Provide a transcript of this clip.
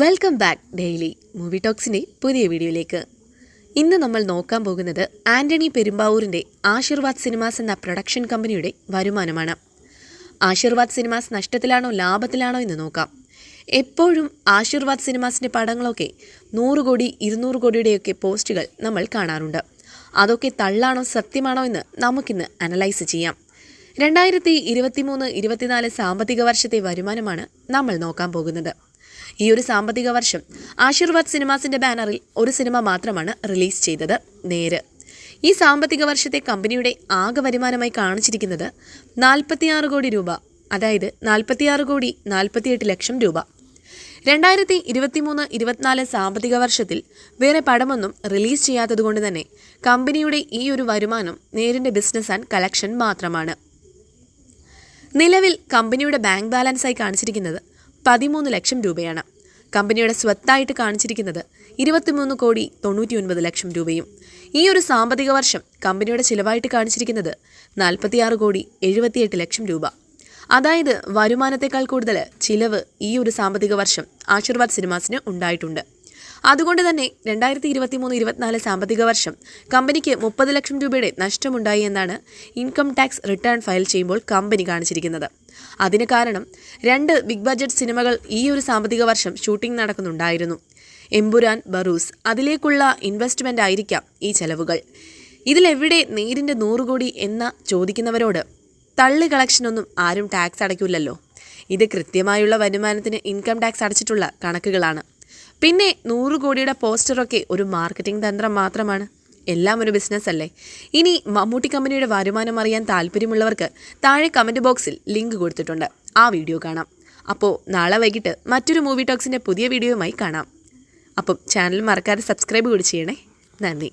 Welcome back daily movie ടോക്സിന്റെ പുതിയ വീഡിയോയിലേക്ക്. ഇന്ന് നമ്മൾ നോക്കാൻ പോകുന്നത് ആന്റണി പെരുമ്പാവൂരിന്റെ ആശീർവാദ് സിനിമാസ് എന്ന പ്രൊഡക്ഷൻ കമ്പനിയുടെ വരുമാനമാണ്. ആശീർവാദ് സിനിമാസ് നഷ്ടത്തിലാണോ ലാഭത്തിലാണോ എന്ന് നോക്കാം. എപ്പോഴും ആശീർവാദ് സിനിമാസിന്റെ പടങ്ങളൊക്കെ നൂറ് കോടി ഇരുന്നൂറ് കോടിയുടെയൊക്കെ പോസ്റ്റുകൾ നമ്മൾ കാണാറുണ്ട്. അതൊക്കെ തള്ളാണോ സത്യമാണോ എന്ന് നമുക്കിന്ന് അനലൈസ് ചെയ്യാം. രണ്ടായിരത്തി ഇരുപത്തിമൂന്ന് ഇരുപത്തിനാല് സാമ്പത്തിക വർഷത്തെ വരുമാനമാണ് നമ്മൾ നോക്കാൻ പോകുന്നത്. ഈ ഒരു സാമ്പത്തിക വർഷം ആശീർവാദ് സിനിമാസിന്റെ ബാനറിൽ ഒരു സിനിമ മാത്രമാണ് റിലീസ് ചെയ്തത് നേര്. ഈ സാമ്പത്തിക വർഷത്തെ കമ്പനിയുടെ ആകെ വരുമാനമായി കാണിച്ചിരിക്കുന്നത് നാൽപ്പത്തിയാറ് കോടി രൂപ അതായത് നാൽപ്പത്തിയാറ് കോടി നാൽപ്പത്തിയെട്ട് ലക്ഷം രൂപ. രണ്ടായിരത്തി ഇരുപത്തിമൂന്ന് ഇരുപത്തിനാല് സാമ്പത്തിക വർഷത്തിൽ വേറെ പടമൊന്നും റിലീസ് ചെയ്യാത്തതുകൊണ്ട് തന്നെ കമ്പനിയുടെ ഈ ഒരു വരുമാനം നേരിന്റെ ബിസിനസ് ആൻഡ് കളക്ഷൻ മാത്രമാണ്. നിലവിൽ കമ്പനിയുടെ ബാങ്ക് ബാലൻസായി കാണിച്ചിരിക്കുന്നത് പതിമൂന്ന് ലക്ഷം രൂപയാണ്. കമ്പനിയുടെ സ്വത്തായിട്ട് കാണിച്ചിരിക്കുന്നത് ഇരുപത്തിമൂന്ന് കോടി തൊണ്ണൂറ്റിയൊൻപത് ലക്ഷം രൂപയും. ഈ ഒരു സാമ്പത്തിക വർഷം കമ്പനിയുടെ ചിലവായിട്ട് കാണിച്ചിരിക്കുന്നത് നാൽപ്പത്തിയാറ് കോടി എഴുപത്തിയെട്ട് ലക്ഷം രൂപ. അതായത് വരുമാനത്തെക്കാൾ കൂടുതൽ ചിലവ് ഈ ഒരു സാമ്പത്തിക വർഷം ആശീർവാദ് സിനിമാസിന് ഉണ്ടായിട്ടുണ്ട്. അതുകൊണ്ട് തന്നെ രണ്ടായിരത്തി ഇരുപത്തി മൂന്ന് ഇരുപത്തിനാല് സാമ്പത്തിക വർഷം കമ്പനിക്ക് മുപ്പത് ലക്ഷം രൂപയുടെ നഷ്ടമുണ്ടായി എന്നാണ് ഇൻകം ടാക്സ് റിട്ടേൺ ഫയൽ ചെയ്യുമ്പോൾ കമ്പനി കാണിച്ചിരിക്കുന്നത്. അതിന് കാരണം രണ്ട് ബിഗ് ബജറ്റ് സിനിമകൾ ഈ ഒരു സാമ്പത്തിക വർഷം ഷൂട്ടിംഗ് നടക്കുന്നുണ്ടായിരുന്നു. എംബുരാൻ ബറൂസ് അതിലേക്കുള്ള ഇൻവെസ്റ്റ്മെന്റ് ആയിരിക്കാം ഈ ചെലവുകൾ. ഇതിലെവിടെ നേരിന്റെ നൂറ് കോടി എന്ന ചോദിക്കുന്നവരോട് തള്ളി കളക്ഷനൊന്നും ആരും ടാക്സ് അടയ്ക്കില്ലല്ലോ. ഇത് കൃത്യമായുള്ള വരുമാനത്തിന് ഇൻകം ടാക്സ് അടച്ചിട്ടുള്ള കണക്കുകളാണ്. പിന്നെ നൂറ് കോടിയുടെ പോസ്റ്ററൊക്കെ ഒരു മാർക്കറ്റിംഗ് തന്ത്രം മാത്രമാണ്. എല്ലാം ഒരു ബിസിനസ് അല്ലേ? ഇനി മമ്മൂട്ടി കമ്പനിയുടെ വരുമാനം അറിയാൻ താല്പര്യമുള്ളവർക്ക് താഴെ കമന്റ് ബോക്സിൽ ലിങ്ക് കൊടുത്തിട്ടുണ്ട്. ആ വീഡിയോ കാണാം. അപ്പോൾ നാളെ വൈകിട്ട് മറ്റൊരു മൂവി ടോക്സിന്റെ പുതിയ വീഡിയോയുമായി കാണാം. അപ്പം ചാനൽ മറക്കാതെ സബ്സ്ക്രൈബ് കൂടി ചെയ്യണേ. നന്ദി.